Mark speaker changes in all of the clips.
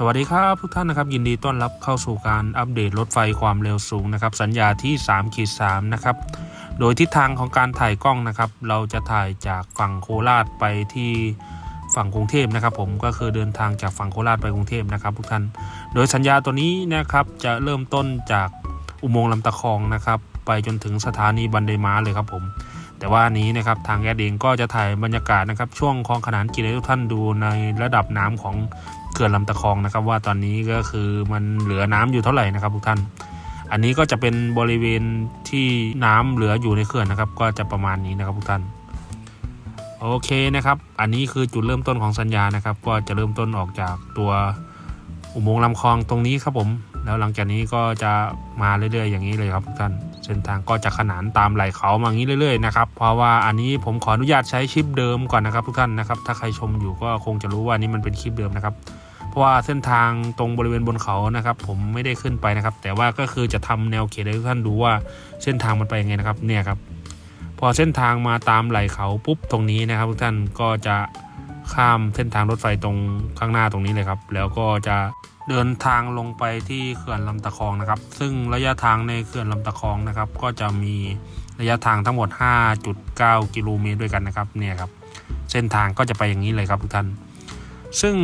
Speaker 1: สวัสดีครับทุกท่านนะครับยินดีต้อนรับเข้าสู่การอัปเดตรถไฟความเร็วสูงนะครับสัญญาที่3ขีด3นะครับโดยทิศทางของการถ่ายกล้องนะครับเราจะถ่ายจากฝั่งโคราชไปที่ฝั่งกรุงเทพนะครับ ผมก็คือเดินทางจากฝั่งโคราชไปกรุงเทพนะครับ ทุกท่าน โดยสัญญาตัวนี้นะครับจะเริ่มต้นจากอุโมงค์ลำตะคองนะครับไปจนถึงสถานีบันไดม้าเลยครับผมแต่ว่านี้นะครับทางแอดเองก็จะถ่ายบรรยากาศนะครับช่วงคลองขนานกินให้ทุกท่านดูในระดับน้ำของ ขื่อนลำตะคองนะครับ ว่าตอนนี้ก็คือมันเหลือน้ำอยู่เท่าไหร่นะครับทุกท่าน อันนี้ก็จะเป็นบริเวณที่น้ำเหลืออยู่ในเขื่อนนะครับ ก็จะประมาณนี้นะครับทุกท่านโอเคนะครับ อันนี้คือจุดเริ่มต้นของสัญญานะครับ ก็จะเริ่มต้นออกจากตัวอุโมงค์ลำคลองตรงนี้ครับผม แล้วหลังจากนี้ก็จะมาเรื่อยๆ อย่างนี้เลยครับทุกท่าน เส้นทางก็จะขนานตามไหล่เขามาอย่างนี้เรื่อยๆนะครับ เพราะว่าอันนี้ผมขออนุญาตใช้คลิปเดิมก่อนนะครับทุกท่านนะครับ ถ้าใครชมอยู่ก็คงจะรู้ว่านี่มันเป็นคลิปเดิมนะครับ ราะว่าเส้นทางตรงบริเวณบนเขานะครับ ผมไม่ได้ขึ้นไปนะครับ แต่ว่าก็คือจะทำแนวเขตให้ทุกท่านดูว่าเส้นทางมันไปยังไงนะครับเนี่ยครับ พอเส้นทางมาตามไหลเขาปุ๊บตรงนี้นะครับ ทุกท่านก็จะข้ามเส้นทางรถไฟตรงข้างหน้าตรงนี้เลยครับ แล้วก็จะเดินทางลงไปที่เขื่อนลำตะคองนะครับ ซึ่งระยะทางในเขื่อนลำตะคองนะครับ ก็จะมีระยะทางทั้งหมด 5.9 กิโลเมตรด้วยกันนะครับเนี่ยครับ เส้นทางก็จะไปอย่างนี้เลยครับทุกท่าน ซึ่ง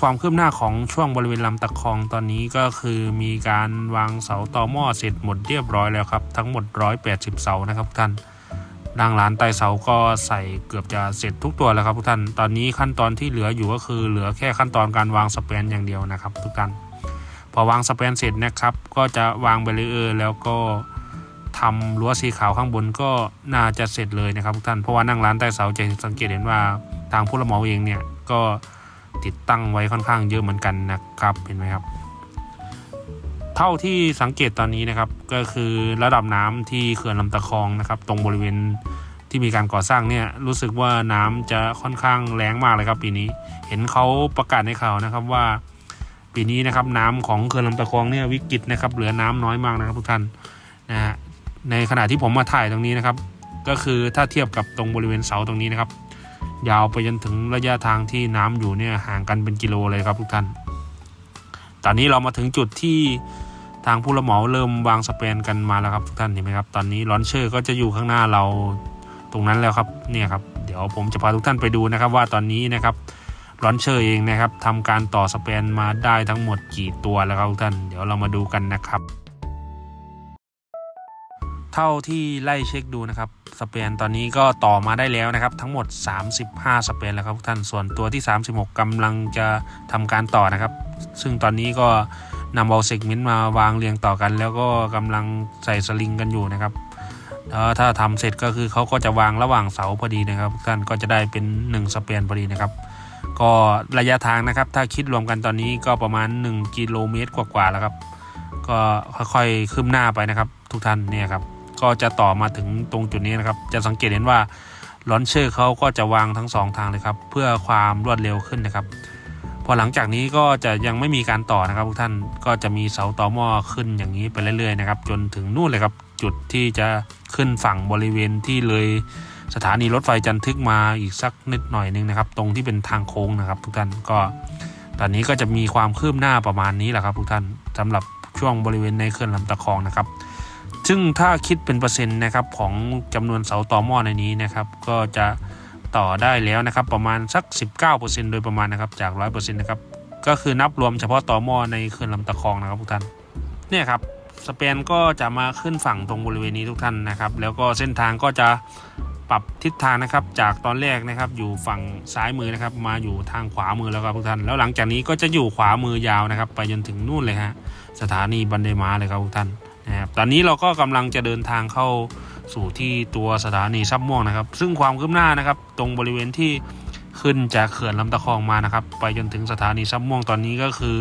Speaker 1: ความคืบหน้าของช่วงบริเวณลำตะคองตอนนี้ก็คือมีการวางเสาต่อหม้อเสร็จหมดเรียบร้อยแล้วครับ ทั้งหมด 180 เสานะครับทุกท่านดังร้านไต่เสาก็ใส่เกือบจะเสร็จทุกตัวแล้วครับทุกท่าน ตอนนี้ขั้นตอนที่เหลืออยู่ก็คือเหลือแค่ขั้นตอนการวางสเปนอย่างเดียวนะครับ ทุกท่าน พอวางสเปนเสร็จนะครับ ก็จะวางเบรเออร์แล้วก็ทำรั้วสีขาวข้างบนก็น่าจะเสร็จเลยนะครับทุกท่าน เพราะว่านั่งร้านใต้เสาจะสังเกตเห็นว่าทางผู้รับเหมาเองเนี่ยก็ ติดตั้งไว้ค่อนข้างเยอะเหมือนกันนะครับเห็นไหมครับ เท่าที่สังเกตตอนนี้นะครับ ก็คือระดับน้ำที่เขื่อนลำตะคองนะครับ ตรงบริเวณที่มีการก่อสร้างเนี่ยรู้สึกว่าน้ำจะค่อนข้างแรงมากเลยครับ ปีนี้เห็นเขาประกาศในข่าวนะครับว่า ปีนี้นะครับน้ำของเขื่อนลำตะคองเนี่ยวิกฤตนะครับเหลือน้ำน้อยมากนะครับทุกท่านนะฮะในขณะที่ผมมาถ่ายตรงนี้นะครับ ก็คือถ้าเทียบกับตรงบริเวณเสาตรงนี้นะครับ ยาวไปจนถึงระยะทางที่น้ำอยู่เนี่ยห่างกันเป็นกิโลเลยครับทุกท่าน ตอนนี้เรามาถึงจุดที่ทางผู้รับเหมาเริ่มวางสเปนกันมาแล้วครับทุกท่านเห็นไหมครับ ตอนนี้ลอนเชอร์ก็จะอยู่ข้างหน้าเราตรงนั้นแล้วครับเนี่ยครับ เดี๋ยวผมจะพาทุกท่านไปดูนะครับว่าตอนนี้นะครับลอนเชอร์เองนะครับทำการต่อสเปนมาได้ทั้งหมดกี่ตัวแล้วครับทุกท่าน เดี๋ยวเรามาดูกันนะครับ เท่าที่ไล่เช็คดูนะครับสเปนตอนนี้ก็ต่อมาได้แล้วนะครับ ทั้งหมด 35 สเปนแล้วครับทุกท่านส่วนตัวที่ 36กำลังจะทำการต่อนะครับ ซึ่งตอนนี้ก็นำเอาเซกเมนต์มาวางเรียงต่อกัน แล้วก็กำลังใส่สลิงกันอยู่นะครับแล้วถ้าทำเสร็จก็คือเขาก็จะวางระหว่างเสาพอดีนะครับท่านก็จะได้เป็น 1 สเปนพอดีนะครับ ก็ระยะทางนะครับ ถ้าคิดรวมกันตอนนี้ก็ประมาณ 1 กิโลเมตรกว่าๆแล้วครับ ก็ค่อยๆคืบหน้าไปนะครับ ทุกท่านเนี่ยครับ ก็จะต่อมาถึงตรงจุดนี้นะครับ จะสังเกตเห็นว่าลอนเชอร์เขาก็จะวางทั้งสองทางเลยครับ เพื่อความรวดเร็วขึ้นนะครับ พอหลังจากนี้ก็จะยังไม่มีการต่อนะครับทุกท่านก็จะมีเสาต่อหม้อขึ้นอย่างนี้ไปเรื่อยๆนะครับ จนถึงนู่นเลยครับ จุดที่จะขึ้นฝั่งบริเวณที่เลยสถานีรถไฟจันทึกมาอีกสักนิดหน่อยนึงนะครับ ตรงที่เป็นทางโค้งนะครับ ทุกท่านก็ ตอนนี้ก็จะมีความคืบหน้าประมาณนี้แหละครับ ทุกท่านสำหรับช่วงบริเวณในเขื่อนลำตะคองนะครับ ซึ่งถ้าคิดเป็นเปอร์เซ็นต์นะครับของจำนวนเสาต่อหม้อในนี้นะครับ ก็จะต่อได้แล้วนะครับ ประมาณสัก 19%โดยประมาณนะครับจาก 100%นะครับก็คือนับรวมเฉพาะต่อหม้อในเขื่อนลำตะคองนะครับทุกท่านเนี่ยครับสเปนก็จะมาขึ้นฝั่งตรงบริเวณนี้ทุกท่านนะครับ แล้วก็เส้นทางก็จะปรับทิศทางนะครับ จากตอนแรกนะครับอยู่ฝั่งซ้ายมือนะครับ มาอยู่ทางขวามือแล้วครับทุกท่านแล้วหลังจากนี้ก็จะอยู่ขวามือยาวนะครับ ไปจนถึงนู่นเลยฮะสถานีบันไดมาเลยครับทุกท่าน นะครับตอนนี้เราก็กำลังจะเดินทางเข้าสู่ที่ตัวสถานีซับม่วงนะครับ ซึ่งความคืบหน้านะครับ ตรงบริเวณที่ขึ้นจากเขื่อนลำตะคองมานะครับ ไปจนถึงสถานีซับม่วงตอนนี้ก็คือ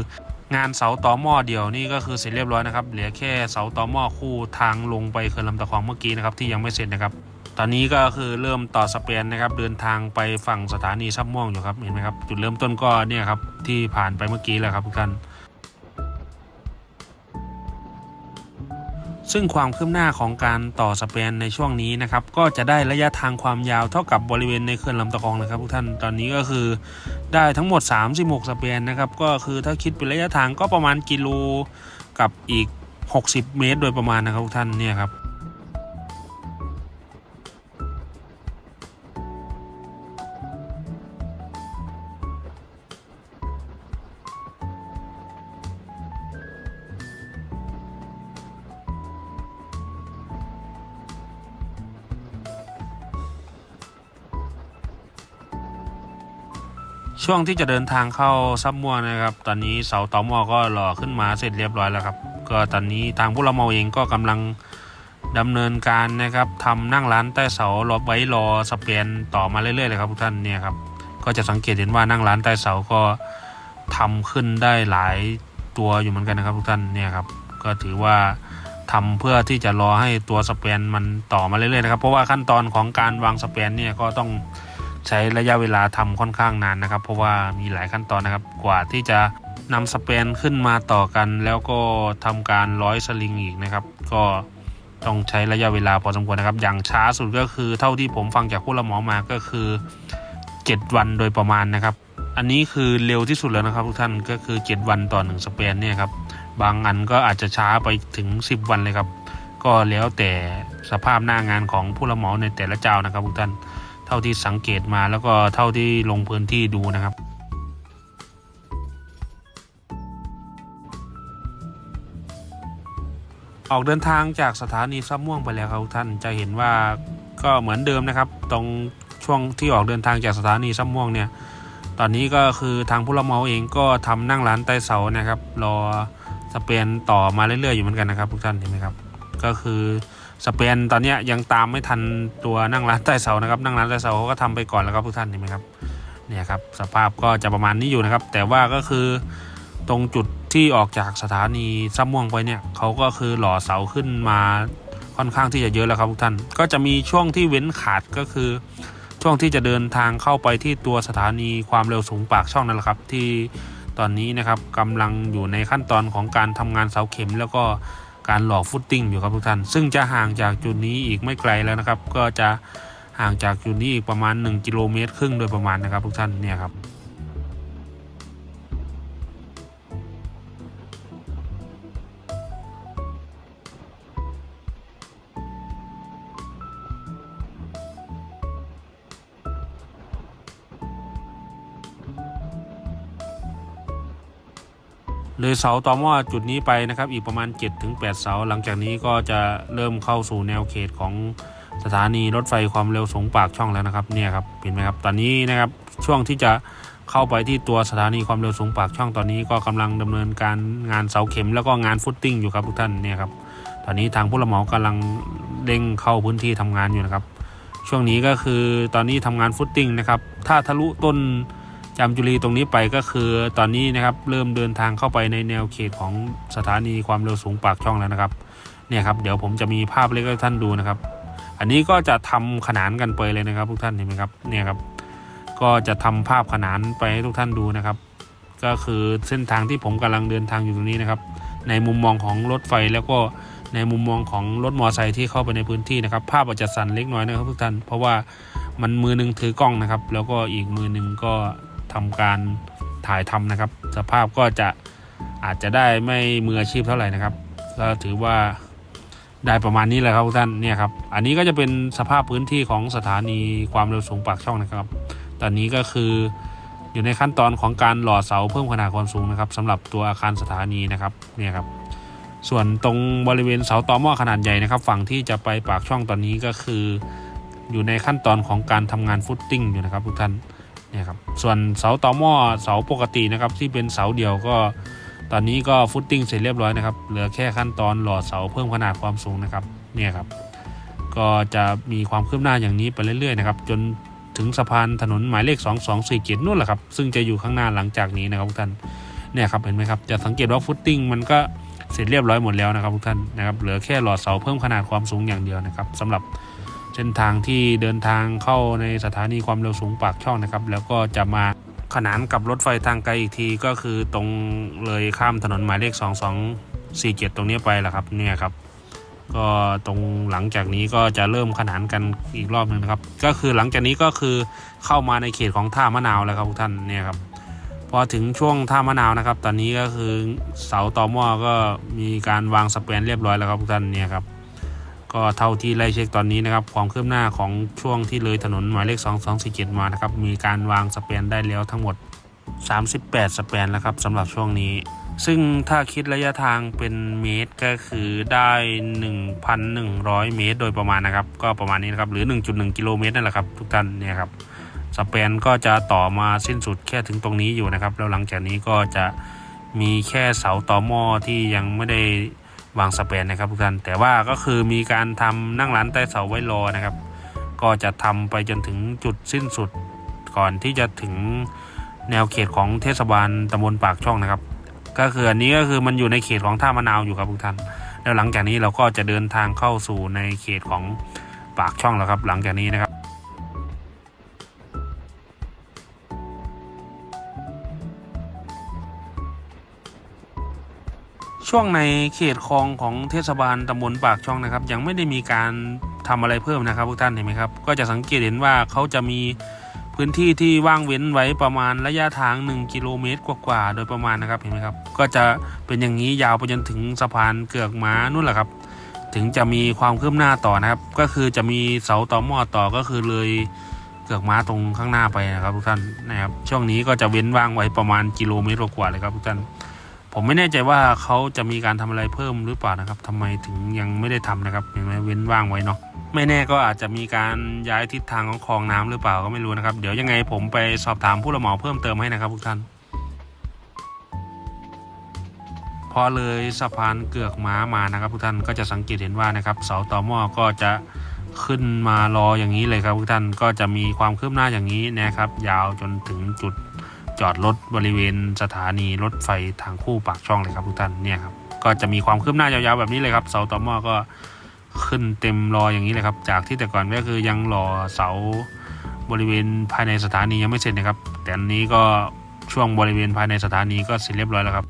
Speaker 1: งานเสาต่อหม้อเดียวนี่ก็คือเสร็จเรียบร้อยนะครับเหลือแค่เสาต่อหม้อคู่ทางลงไปเขื่อนลำตะคองเมื่อกี้นะครับที่ยังไม่เสร็จนะครับ ตอนนี้ก็คือเริ่มต่อสเปนนะครับเดินทางไปฝั่งสถานีซับม่วงอยู่ครับเห็นไหมครับจุดเริ่มต้นก็เนี่ยครับที่ผ่านไปเมื่อกี้แหละครับทุกท่าน ซึ่งความคืบหน้าของการต่อสเปนในช่วงนี้นะครับ ก็จะได้ระยะทางความยาวเท่ากับบริเวณในเขื่อนลำตะคองนะครับทุกท่านตอนนี้ก็คือได้ทั้งหมด 36 สเปนนะครับ ก็คือถ้าคิดเป็นระยะทางก็ประมาณกิโลกับอีก 60 เมตร โดยประมาณนะครับทุกท่านเนี่ยครับ ช่วงที่จะเดินทางเข้าซับมัวนะครับ ตอนนี้เสาต่อมอก็หล่อขึ้นมาเสร็จเรียบร้อยแล้วครับ ก็ตอนนี้ทางผู้รับเหมาเองก็กำลังดำเนินการนะครับทำนั่งร้านใต้เสารอไว้รอสเปนต่อมาเรื่อยๆเลยครับทุกท่านเนี่ยครับก็จะสังเกตเห็นว่านั่งร้านใต้เสาก็ทำขึ้นได้หลายตัวอยู่เหมือนกันนะครับทุกท่านเนี่ยครับก็ถือว่าทำเพื่อที่จะรอให้ตัวสเปนมันต่อมาเรื่อยๆนะครับเพราะว่าขั้นตอนของการวางสเปนเนี่ยก็ต้อง ใช้ระยะเวลาทำค่อนข้างนานนะครับ เพราะว่ามีหลายขั้นตอนนะครับ กว่าที่จะนำสเปนขึ้นมาต่อกัน แล้วก็ทำการร้อยสลิงอีกนะครับ ก็ต้องใช้ระยะเวลาพอสมควรนะครับ อย่างช้าสุดก็คือเท่าที่ผมฟังจากผู้รับเหมามาก็คือ 7 วันโดยประมาณนะครับ อันนี้คือเร็วที่สุดแล้วนะครับทุกท่านก็คือ 7 วันต่อหนึ่งสเปนเนี่ยครับบางอันก็อาจจะช้าไปถึง 10 วันเลยครับ ก็แล้วแต่สภาพหน้างานของผู้รับเหมาในแต่ละเจ้านะครับทุกท่าน เท่าที่สังเกตมาแล้วก็เท่าที่ลงพื้นที่ดูนะครับออกเดินทางจากสถานีซับม่วงไปแล้วครับท่านจะเห็นว่าก็เหมือนเดิมนะครับ ตรงช่วงที่ออกเดินทางจากสถานีซับม่วงเนี่ย ตอนนี้ก็คือทางผู้รับเหมาเองก็ทำนั่งร้านใต้เสานะครับ รอสเปนต่อมาเรื่อยๆอยู่เหมือนกันนะครับทุกท่านเห็นไหมครับ ก็คือ สเปนตอนนี้ยังตามไม่ทันตัวนั่งร้านใต้เสานะครับ นั่งร้านใต้เสาเขาก็ทำไปก่อนแล้วครับทุกท่านเห็นไหมครับเนี่ยครับสภาพก็จะประมาณนี้อยู่นะครับ แต่ว่าก็คือตรงจุดที่ออกจากสถานีซับม่วงไปเนี่ยเขาก็คือหล่อเสาขึ้นมาค่อนข้างที่จะเยอะแล้วครับทุกท่าน ก็จะมีช่วงที่เว้นขาดก็คือ ช่วงที่จะเดินทางเข้าไปที่ตัวสถานีความเร็วสูงปากช่องนั่นแหละครับ ที่ตอนนี้นะครับกำลังอยู่ในขั้นตอนของการทำงานเสาเข็มแล้วก็ การหลอกฟุตติ้งอยู่ครับทุกท่าน ซึ่งจะห่างจากจุดนี้อีกไม่ไกลแล้วนะครับ ก็จะห่างจากจุดนี้อีกประมาณ 1 กิโลเมตรครึ่งโดยประมาณนะครับทุกท่านเนี่ยครับ เลยเสาต่อหม้อจุดนี้ไปนะครับ อีกประมาณ 7-8 เสา หลังจากนี้ก็จะเริ่มเข้าสู่แนวเขตของสถานีรถไฟความเร็วสูงปากช่องแล้วนะครับเนี่ยครับเห็นไหมครับตอนนี้นะครับช่วงที่จะเข้าไปที่ตัวสถานีความเร็วสูงปากช่องตอนนี้ก็กำลังดำเนินการงานเสาเข็มแล้วก็งานฟุตติ้งอยู่ครับทุกท่านเนี่ยครับตอนนี้ทางผู้รับเหมากำลังเร่งเข้าพื้นที่ทำงานอยู่นะครับ ช่วงนี้ก็คือตอนนี้ทำงานฟุตติ้งนะครับถ้าทะลุต้น จามจุรีตรงนี้ไปก็คือตอนนี้นะครับเริ่มเดินทางเข้าไปในแนวเขตของสถานีความเร็วสูงปากช่องแล้วนะครับเนี่ยครับเดี๋ยวผมจะมีภาพเล็กให้ท่านดูนะครับ อันนี้ก็จะทำขนานกันไปเลยนะครับ ทุกท่านเห็นไหมครับเนี่ยครับก็จะทำภาพขนานไปให้ทุกท่านดูนะครับ ก็คือเส้นทางที่ผมกำลังเดินทางอยู่ตรงนี้นะครับ ในมุมมองของรถไฟแล้วก็ในมุมมองของรถมอเตอร์ไซค์ที่เข้าไปในพื้นที่นะครับ ภาพอาจจะสั่นเล็กน้อยนะครับทุกท่านเพราะว่ามันมือหนึงถือกล้องนะครับ แล้วก็อีกมือหนึงก็ ทำการถ่ายทำนะครับ สภาพก็จะอาจจะได้ไม่มืออาชีพเท่าไหร่นะครับก็ถือว่าได้ประมาณนี้แหละครับทุกท่านเนี่ยครับ อันนี้ก็จะเป็นสภาพพื้นที่ของสถานีความเร็วสูงปากช่องนะครับ ตอนนี้ก็คืออยู่ในขั้นตอนของการหล่อเสาเพิ่มขนาดความสูงนะครับสำหรับตัวอาคารสถานีนะครับเนี่ยครับ ส่วนตรงบริเวณเสาต่อหม้อขนาดใหญ่นะครับ ฝั่งที่จะไปปากช่องตอนนี้ก็คือ อยู่ในขั้นตอนของการทำงานฟุตติ้งอยู่นะครับทุกท่าน เนี่ยครับส่วนเสาต่อหม้อเสาปกตินะครับที่เป็นเสาเดียวก็ ตอนนี้ก็ฟุตติ้งเสร็จเรียบร้อยนะครับเหลือแค่ขั้นตอนหล่อเสาเพิ่มขนาดความสูงนะครับเนี่ยครับก็จะมีความคืบหน้าอย่างนี้ไปเรื่อยๆนะครับจนถึงสะพานถนนหมายเลข 2247นู่นแหละครับซึ่งจะอยู่ข้างหน้าหลังจากนี้นะครับทุกท่านเนี่ยครับเห็นไหมครับจะสังเกตว่าฟุตติ้งมันก็เสร็จเรียบร้อยหมดแล้วนะครับทุกท่านนะครับเหลือแค่หล่อเสาเพิ่มขนาดความสูงอย่างเดียวนะครับสำหรับ เส้นทางที่เดินทางเข้าในสถานีความเร็วสูงปากช่องนะครับ แล้วก็จะมาขนานกับรถไฟทางไกลอีกทีก็คือตรงเลยข้ามถนนหมายเลข 2247 ตรงนี้ไปแหละครับเนี่ยครับ ก็ตรงหลังจากนี้ก็จะเริ่มขนานกันอีกรอบหนึงนะครับ ก็คือหลังจากนี้ก็คือเข้ามาในเขตของท่ามะนาวแล้วครับทุกท่านเนี่ยครับพอถึงช่วงท่ามะนาวนะครับ ตอนนี้ก็คือเสาตอหม้อก็มีการวางสแปนเรียบร้อยแล้วครับทุกท่านเนี่ยครับ ก็เท่าที่ไล่เช็คตอนนี้นะครับความคืบหน้าของช่วงที่เลยถนนหมายเลข 2247 มานะครับมีการวางสแปนได้แล้วทั้งหมด 38สแปนแล้วครับสำหรับช่วงนี้ ซึ่งถ้าคิดระยะทางเป็นเมตรก็คือได้ 1,100 เมตร โดยประมาณนะครับ ก็ประมาณนี้นะครับหรือ 1.1 กิโลเมตรนั่นแหละครับทุกท่านเนี่ยครับสเปนก็จะต่อมาสิ้นสุดแค่ถึงตรงนี้อยู่นะครับ แล้วหลังจากนี้ก็จะมีแค่เสาต่อหม้อที่ยังไม่ได้ วางสเปนนะครับทุกท่านแต่ว่าก็คือมีการทำนั่งร้านใต้เสาไว้รอนะครับ ก็จะทำไปจนถึงจุดสิ้นสุดก่อนที่จะถึงแนวเขตของเทศบาลตำบลปากช่องนะครับ ก็คืออันนี้ก็คือมันอยู่ในเขตของท่ามะนาวอยู่ครับทุกท่านแล้วหลังจากนี้เราก็จะเดินทางเข้าสู่ในเขตของปากช่องแล้วครับ หลังจากนี้นะครับ ช่วงในเขตคลองของเทศบาลตำบลปากช่องนะครับ ยังไม่ได้มีการทำอะไรเพิ่มนะครับทุกท่านเห็นไหมครับ ก็จะสังเกตเห็นว่าเขาจะมีพื้นที่ที่ว่างเว้นไว้ประมาณระยะทาง 1 กิโลเมตรกว่าๆโดยประมาณนะครับเห็นไหมครับ ก็จะเป็นอย่างนี้ยาวไปจนถึงสะพานเกือกม้านู่นแหละครับ ถึงจะมีความคืบหน้าต่อนะครับ ก็คือจะมีเสาต่อหม้อต่อก็คือเลยเกือกม้าตรงข้างหน้าไปนะครับทุกท่านนะครับช่วงนี้ก็จะเว้นว่างไว้ประมาณกิโลเมตรกว่าๆเลยครับทุกท่าน ผมไม่แน่ใจว่าเขาจะมีการทำอะไรเพิ่มหรือเปล่านะครับทำไมถึงยังไม่ได้ทำนะครับเห็นไหมเว้นว่างไว้เนาะไม่แน่ก็อาจจะมีการย้ายทิศทางของคลองน้ำหรือเปล่าก็ไม่รู้นะครับ เดี๋ยวยังไงผมไปสอบถามผู้รับเหมาเพิ่มเติมให้นะครับทุกท่าน พอเลยสะพานเกือกม้ามานะครับทุกท่านก็จะสังเกตเห็นว่านะครับเสาต่อหม้อก็จะขึ้นมารออย่างนี้เลยครับทุกท่านก็จะมีความคืบหน้าอย่างนี้นะครับ ยาวจนถึงจุด จอดรถบริเวณสถานีรถไฟทางคู่ปากช่องเลยครับทุกท่านเนี่ยครับก็จะมีความคืบหน้ายาวๆแบบนี้เลยครับ เสาต่อหม้อก็ขึ้นเต็มรออย่างนี้เลยครับ จากที่แต่ก่อนก็คือยังรอเสาบริเวณภายในสถานียังไม่เสร็จนะครับ แต่อันนี้ก็ช่วงบริเวณภายในสถานีก็เสร็จเรียบร้อยแล้วครับ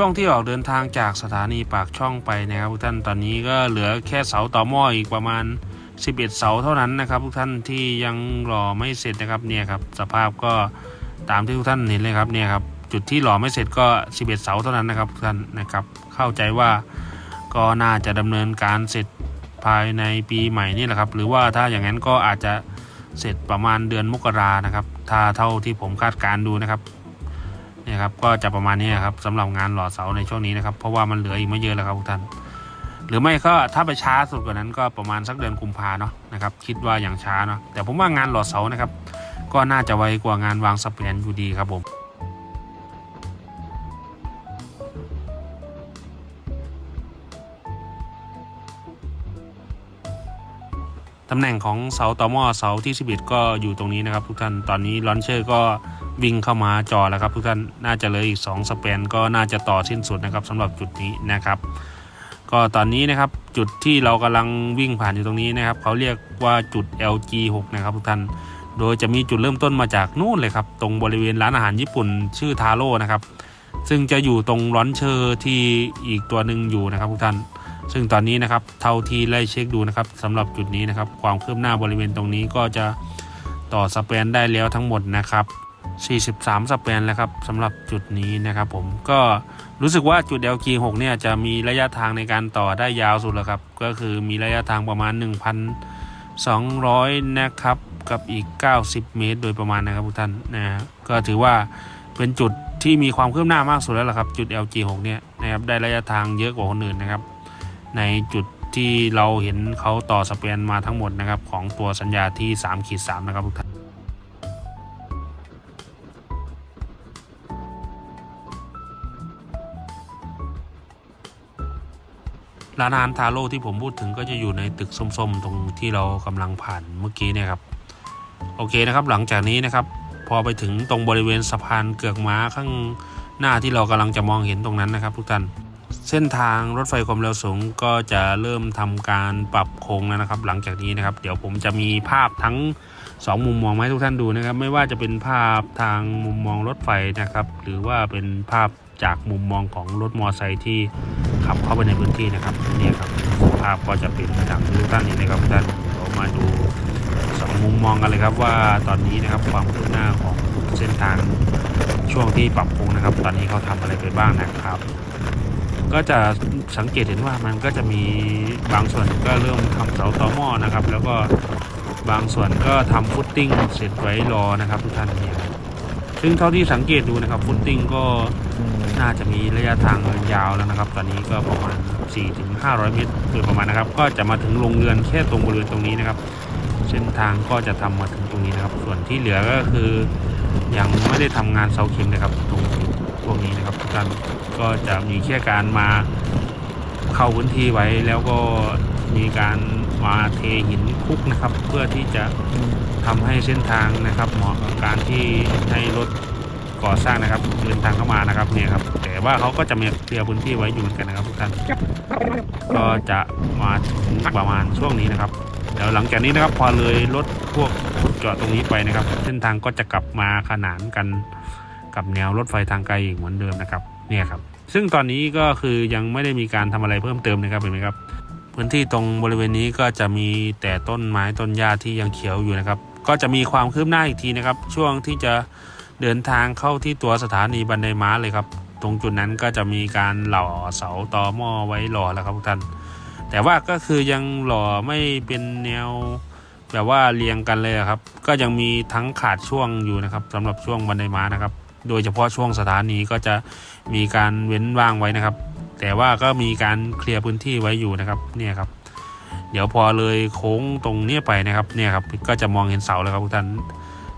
Speaker 1: ช่วงที่ออกเดินทางจากสถานีปากช่องไปนะครับทุกท่านตอนนี้ก็เหลือแค่เสาต่อหม้ออีกประมาณ 11 เสาเท่านั้นนะครับทุกท่านที่ยังหล่อไม่เสร็จนะครับเนี่ยครับสภาพก็ตามที่ทุกท่านเห็นเลยครับเนี่ยครับจุดที่หล่อไม่เสร็จก็ 11 เสาเท่านั้นนะครับทุกท่านนะครับเข้าใจว่าก็น่าจะดำเนินการเสร็จภายในปีใหม่นี่แหละครับหรือว่าถ้าอย่างนั้นก็อาจจะเสร็จประมาณเดือนมกรานะครับถ้าเท่าที่ผมคาดการณ์ดูนะครับ เนี่ยครับก็จะประมาณนี้ครับสำหรับงานหล่อเสาในช่วงนี้นะครับเพราะว่ามันเหลืออีกไม่เยอะแล้วครับทุกท่าน หรือไม่ก็ถ้าไปช้าสุดกว่านั้นก็ประมาณสักเดือนกุมภาเนาะนะครับคิดว่าอย่างช้าเนาะแต่ผมว่างานหล่อเสานะครับก็น่าจะไวกว่างานวางสเปนอยู่ดีครับผมตำแหน่งของเสาต่อหม้อเสาที่ 11 ก็อยู่ตรงนี้นะครับทุกท่าน ตอนนี้ลอนเชอร์ก็ วิ่งเข้ามาจอแล้วครับทุกท่านน่าจะเหลืออีก 2 สเปนก็น่าจะต่อสิ้นสุดนะครับสำหรับจุดนี้นะครับ ก็ตอนนี้นะครับจุดที่เรากำลังวิ่งผ่านอยู่ตรงนี้นะครับเขาเรียกว่าจุด LG6 นะครับทุกท่านโดยจะมีจุดเริ่มต้นมาจากนู่นเลยครับ ตรงบริเวณร้านอาหารญี่ปุ่นชื่อทาโร่นะครับซึ่งจะอยู่ตรงร้อนเชอร์ที่อีกตัวหนึ่งอยู่นะครับทุกท่าน ซึ่งตอนนี้นะครับเท่าที่ไล่เช็คดูนะครับสำหรับจุดนี้นะครับ ความคืบหน้าบริเวณตรงนี้ก็จะต่อสเปนได้แล้วทั้งหมดนะครับ 43สเปนแล้วครับสำหรับจุดนี้นะครับผมก็รู้สึกว่าจุด LG6 เนี่ยจะมีระยะทางในการต่อได้ยาวสุดแล้วครับ ก็คือมีระยะทางประมาณ 1,200 นะครับ กับอีก 90 เมตร โดยประมาณนะครับทุกท่านนะฮะก็ถือว่าเป็นจุดที่มีความคืบหน้ามากสุดแล้วล่ะครับ จุด LG6 เนี่ยนะครับได้ระยะทางเยอะกว่าคนอื่นนะครับ ในจุดที่เราเห็นเขาต่อสเปนมาทั้งหมดนะครับ ของตัวสัญญาที่3ขีด3นะครับทุกท่าน ร้านอาหารทาโร่ที่ผมพูดถึงก็จะอยู่ในตึกส้มๆ ตรงที่เรากำลังผ่านเมื่อกี้เนี่ยครับ โอเคนะครับหลังจากนี้นะครับ พอไปถึงตรงบริเวณสะพานเกือกม้าข้างหน้าที่เรากำลังจะมองเห็นตรงนั้นนะครับ ทุกท่านเส้นทางรถไฟความเร็วสูงก็จะเริ่มทำการปรับโค้งแล้วนะครับ หลังจากนี้นะครับ เดี๋ยวผมจะมีภาพทั้งสองมุมมองให้ทุกท่านดูนะครับ ไม่ว่าจะเป็นภาพทางมุมมองรถไฟนะครับ หรือว่าเป็นภาพจากมุมมองของรถมอเตอร์ไซค์ที่ ขับเข้าไปในพื้นที่นะครับนี่ครับภาพก็จะเป็นทางที่ทุกท่านเห็นนะครับท่านเรามาดูสองมุมมองกันเลยครับว่าตอนนี้นะครับความคืบหน้าของเส้นทางช่วงที่ปรับปรุงนะครับ ตอนนี้เขาทำอะไรไปบ้างนะครับ ก็จะสังเกตเห็นว่ามันก็จะมีบางส่วนก็เริ่มทำเสาต่อหม้อนะครับ แล้วก็บางส่วนก็ทำฟุตติ้งเสร็จไว้รอนะครับ ทุกท่านเนี่ย ซึ่งเท่าที่สังเกตดูนะครับฟุตติ้งก็น่าจะมีระยะทางยาวแล้วนะครับ ตอนนี้ก็ประมาณ 4-500 เมตรโดยประมาณนะครับ ก็จะมาถึงโรงเรือนแค่ตรงบริเวณตรงนี้นะครับ เส้นทางก็จะทำมาถึงตรงนี้นะครับ ส่วนที่เหลือก็คือยังไม่ได้ทำงานเสาเข็มนะครับ ตรงพวกนี้นะครับทุกท่านก็จะมีแค่การมาเข้าพื้นที่ไว้แล้วก็มีการ มาเทหินคุกนะครับ เพื่อที่จะทำให้เส้นทางนะครับเหมาะกับการที่ให้รถก่อสร้างนะครับเดินทางเข้ามานะครับเนี่ยครับ แต่ว่าเขาก็จะมีเคลียร์พื้นที่ไว้อยู่เหมือนกันนะครับทุกท่านก็จะมาถึงประมาณช่วงนี้นะครับเดี๋ยวหลังจากนี้นะครับพอเลยรถพวกขุดเจาะตรงนี้ไปนะครับ เส้นทางก็จะกลับมาขนานกันกับแนวรถไฟทางไกลอีกเหมือนเดิมนะครับเนี่ยครับ ซึ่งตอนนี้ก็คือยังไม่ได้มีการทำอะไรเพิ่มเติมนะครับเห็นไหมครับ พื้นที่ตรงบริเวณนี้ก็จะมีแต่ต้นไม้ต้นหญ้าที่ยังเขียวอยู่นะครับ ก็จะมีความคืบหน้าอีกทีนะครับ ช่วงที่จะเดินทางเข้าที่ตัวสถานีบันไดม้าเลยครับ ตรงจุดนั้นก็จะมีการหล่อเสาตอหม้อไว้หล่อแล้วครับทุกท่าน แต่ว่าก็คือยังหล่อไม่เป็นแนวแบบว่าเรียงกันเลยครับ ก็ยังมีทั้งขาดช่วงอยู่นะครับสำหรับช่วงบันไดม้านะครับ โดยเฉพาะช่วงสถานีก็จะมีการเว้นว่างไว้นะครับ แต่ว่าก็มีการเคลียร์พื้นที่ไว้อยู่นะครับเนี่ยครับ เดี๋ยวพอเลยโค้งตรงเนี้ยไปนะครับเนี่ยครับก็จะมองเห็นเสาแล้วครับทุกท่าน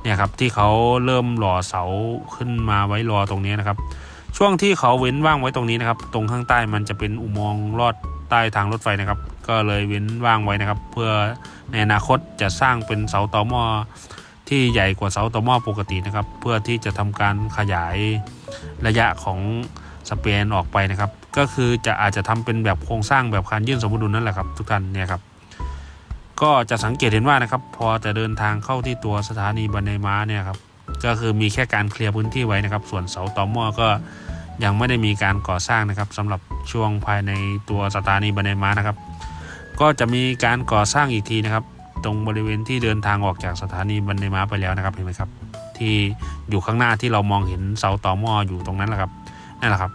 Speaker 1: เนี่ยครับที่เขาเริ่มหล่อเสาขึ้นมาไว้รอตรงนี้นะครับ ช่วงที่เขาเว้นว่างไว้ตรงนี้นะครับ ตรงข้างใต้มันจะเป็นอุโมงค์ลอดใต้ทางรถไฟนะครับ ก็เลยเว้นว่างไว้นะครับ เพื่อในอนาคตจะสร้างเป็นเสาต่อหม้อที่ใหญ่กว่าเสาต่อหม้อปกตินะครับ เพื่อที่จะทำการขยายระยะของ สเปนออกไปนะครับ ก็คือจะอาจจะทำเป็นแบบโครงสร้างแบบคานยื่นสมดุลนั่นแหละครับ ทุกท่านเนี่ยครับก็จะสังเกตเห็นว่านะครับพอจะเดินทางเข้าที่ตัวสถานีบันไดม้าเนี่ยครับก็คือมีแค่การเคลียร์พื้นที่ไว้นะครับ ส่วนเสาต่อหม้อก็ยังไม่ได้มีการก่อสร้างนะครับสำหรับช่วงภายในตัวสถานีบันไดม้านะครับ ก็จะมีการก่อสร้างอีกทีนะครับ ตรงบริเวณที่เดินทางออกจากสถานีบันไดม้าไปแล้วนะครับเห็นไหมครับ ที่อยู่ข้างหน้าที่เรามองเห็นเสาต่อหม้ออยู่ตรงนั้นแหละครับนั่นแหละครับ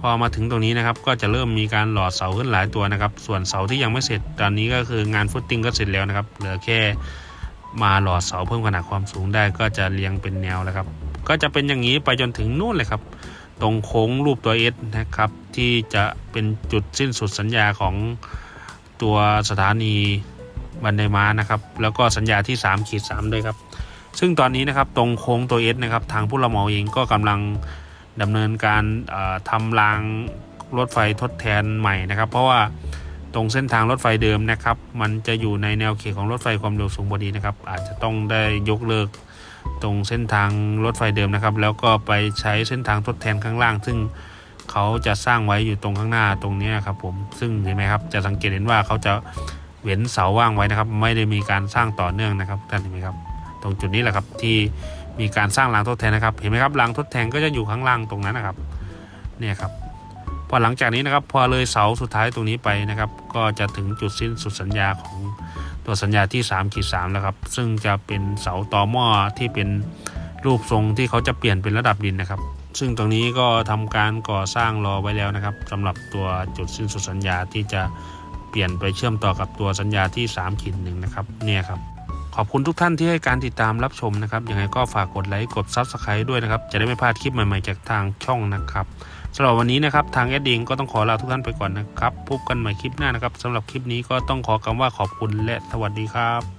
Speaker 1: พอมาถึงตรงนี้นะครับก็จะเริ่มมีการหล่อเสาขึ้นหลายตัวนะครับ ส่วนเสาที่ยังไม่เสร็จตอนนี้ก็คืองานฟุตติ้งก็เสร็จแล้วนะครับ เหลือแค่มาหล่อเสาเพิ่มขนาดความสูงได้ก็จะเรียงเป็นแนวแล้วครับ ก็จะเป็นอย่างนี้ไปจนถึงนู่นเลยครับ ตรงโค้งรูปตัวเอสนะครับ ที่จะเป็นจุดสิ้นสุดสัญญาของตัวสถานีบันไดม้านะครับ แล้วก็สัญญาที่3ขีด3ด้วยครับ ซึ่งตอนนี้นะครับตรงโค้งตัวเอสนะครับทางผู้รับเหมาเองก็กำลัง ดำเนินการทำรางรถไฟทดแทนใหม่นะครับ เพราะว่าตรงเส้นทางรถไฟเดิมนะครับ มันจะอยู่ในแนวเขตของรถไฟความเร็วสูงพอดีนะครับ อาจจะต้องได้ยกเลิกตรงเส้นทางรถไฟเดิมนะครับ แล้วก็ไปใช้เส้นทางทดแทนข้างล่าง ซึ่งเขาจะสร้างไว้อยู่ตรงข้างหน้าตรงนี้ครับผมซึ่งเห็นไหมครับจะสังเกตเห็นว่าเขาจะเว้นเสาว่างไว้นะครับ ไม่ได้มีการสร้างต่อเนื่องนะครับท่านเห็นไหมครับ ตรงจุดนี้แหละครับที่ มีการสร้างรางทดแทนนะครับ เห็นไหมครับรางทดแทนก็จะอยู่ข้างล่างตรงนั้นนะครับเนี่ยครับพอหลังจากนี้นะครับพอเลยเสาสุดท้ายตรงนี้ไปนะครับ ก็จะถึงจุดสิ้นสุดสัญญาของตัวสัญญาที่3ขีด3แล้วครับ ซึ่งจะเป็นเสาต่อหม้อที่เป็นรูปทรงที่เขาจะเปลี่ยนเป็นระดับดินนะครับ ซึ่งตรงนี้ก็ทำการก่อสร้างรอไว้แล้วนะครับสำหรับตัวจุดสิ้นสุดสัญญาที่จะเปลี่ยนไปเชื่อมต่อกับตัวสัญญาที่3ขีดหนึ่งนะครับเนี่ยครับ ขอบคุณทุกท่านที่ให้การติดตามรับชมนะครับยังไงก็ฝากกดไลค์กด Subscribe ด้วยนะครับ จะได้ไม่พลาดคลิปใหม่ๆจากทางช่องนะครับสำหรับวันนี้นะครับทางแอดดิงก็ต้องขอลาทุกท่านไปก่อนนะครับพบกันใหม่คลิปหน้านะครับสำหรับคลิปนี้ก็ต้องขอคำว่าขอบคุณและสวัสดีครับ